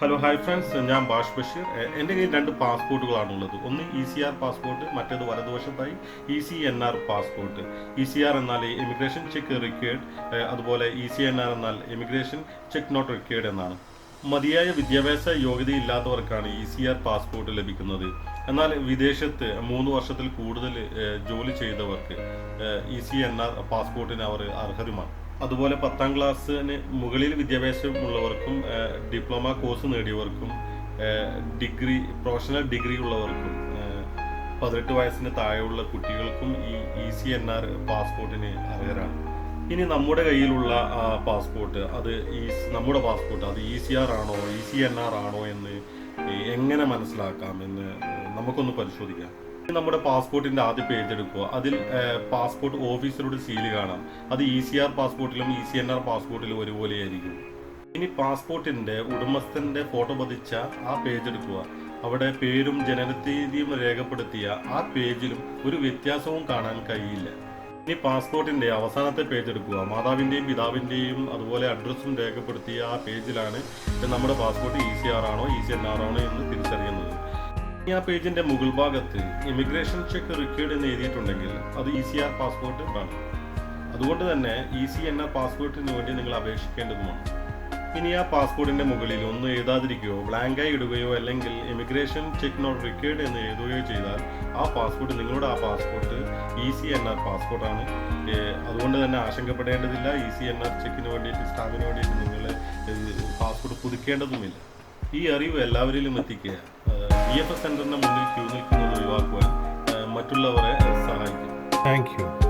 Hello hi friends ഞാൻ bash Basheer. എന്റെ കയ്യിൽ രണ്ട് പാസ്പോർട്ടുകളാണുള്ളത്. ഒന്ന് ഇ സി ആർ പാസ്പോർട്ട് മറ്റേത് വലതുവശത്തായി E C N R passport. E C R എന്നാൽ ഇമിഗ്രേഷൻ ചെക്ക് റിക്വേർഡ് അതുപോലെ ഇ സി എൻ ആർ എന്നാൽ ഇമിഗ്രേഷൻ ചെക്ക് നോട്ട് റിക്വേർഡ് എന്നാണ്. മതിയായ വിദ്യാഭ്യാസ യോഗ്യതയില്ലാത്തവർക്കാണ് ഇ സി ആർ പാസ്പോർട്ട് ലഭിക്കുന്നത്. എന്നാൽ വിദേശത്ത് മൂന്ന് വർഷത്തിൽ കൂടുതൽ ജോലി ചെയ്തവർക്ക് ഇ സി എൻ ആർ പാസ്പോർട്ടിന് അവർ അർഹരുമാണ്. അതുപോലെ പത്താം ക്ലാസ്സിന് മുകളിൽ വിദ്യാഭ്യാസമുള്ളവർക്കും ഡിപ്ലോമ കോഴ്സ് നേടിയവർക്കും ഡിഗ്രി പ്രൊഫഷണൽ ഡിഗ്രി ഉള്ളവർക്കും പതിനെട്ട് വയസ്സിന് താഴെയുള്ള കുട്ടികൾക്കും ഈ ഇ സി എൻ ആർ പാസ്പോർട്ടിന് അർഹരാണ്. ഇനി നമ്മുടെ കയ്യിലുള്ള പാസ്പോർട്ട് അത് ഈ നമ്മുടെ പാസ്പോർട്ട് അത് ഇ സി ആർ ആണോ ഇ സി എൻ ആർ ആണോ എന്ന് എങ്ങനെ മനസ്സിലാക്കാം എന്ന് നമുക്കൊന്ന് പരിശോധിക്കാം. നമ്മുടെ പാസ്പോർട്ടിന്റെ ആദ്യ പേജ് എടുക്കുക. അതിൽ പാസ്പോർട്ട് ഓഫീസറുടെ സീൽ കാണാം. അത് ഇ സി ആർ പാസ്പോർട്ടിലും ഇ സി എൻ ആർ പാസ്പോർട്ടിലും ഒരുപോലെയായിരിക്കും. ഇനി പാസ്പോർട്ടിന്റെ ഉടമസ്ഥന്റെ ഫോട്ടോ പതിച്ച ആ പേജ് എടുക്കുക. അവിടെ പേരും ജനനത്തീയതിയും രേഖപ്പെടുത്തിയ ആ പേജിലും ഒരു വ്യത്യാസവും കാണാൻ കഴിയില്ല. ഇനി പാസ്പോർട്ടിന്റെ അവസാനത്തെ പേജ് എടുക്കുക. മാതാവിന്റെയും പിതാവിന്റെയും അതുപോലെ അഡ്രസ്സും രേഖപ്പെടുത്തിയ ആ പേജിലാണ് നമ്മുടെ പാസ്പോർട്ട് ഇ സി ആർ ആണോ ഇ സി എൻ ആർ ആണോ എന്ന് തിരിച്ചറിയുന്നത്. ഇനി ആ പേജിന്റെ മുകൾ ഭാഗത്ത് ഇമിഗ്രേഷൻ ചെക്ക് റിക്വേർഡ് എന്ന് എഴുതിയിട്ടുണ്ടെങ്കിൽ അത് ഇ സി ആർ പാസ്പോർട്ട് ആണ് അതുകൊണ്ട് തന്നെ ഇ സി ആർ പാസ്പോർട്ടിന് വേണ്ടി നിങ്ങൾ അപേക്ഷിക്കേണ്ടതുമാണ്. ഇനി ആ പാസ്പോർട്ടിന്റെ മുകളിൽ ഒന്ന് എഴുതാതിരിക്കുകയോ ബ്ലാങ്കായി ഇടുകയോ അല്ലെങ്കിൽ ഇമിഗ്രേഷൻ ചെക്ക് നോട്ട് റിക്വേർഡ് എന്ന് എഴുതുകയോ ചെയ്താൽ ആ പാസ്പോർട്ട് നിങ്ങളുടെ ആ passport E C N R പാസ്പോർട്ടാണ് അതുകൊണ്ട് തന്നെ ആശങ്കപ്പെടേണ്ടതില്ല. ഇ സി എൻ ആർ ചെക്കിന് വേണ്ടിയിട്ട് സ്റ്റാമ്പിന് വേണ്ടിയിട്ട് നിങ്ങൾ പാസ്പോർട്ട് പുതുക്കേണ്ടതുമില്ല. ഈ അറിവ് എല്ലാവരിലും എത്തിക്കുക. ബി എഫ് എസ് സെന്ററിന്റെ മുന്നിൽ ക്യൂ നിൽക്കുന്നത് ഒഴിവാക്കുവാൻ മറ്റുള്ളവരെ സഹായിക്കും. Thank you.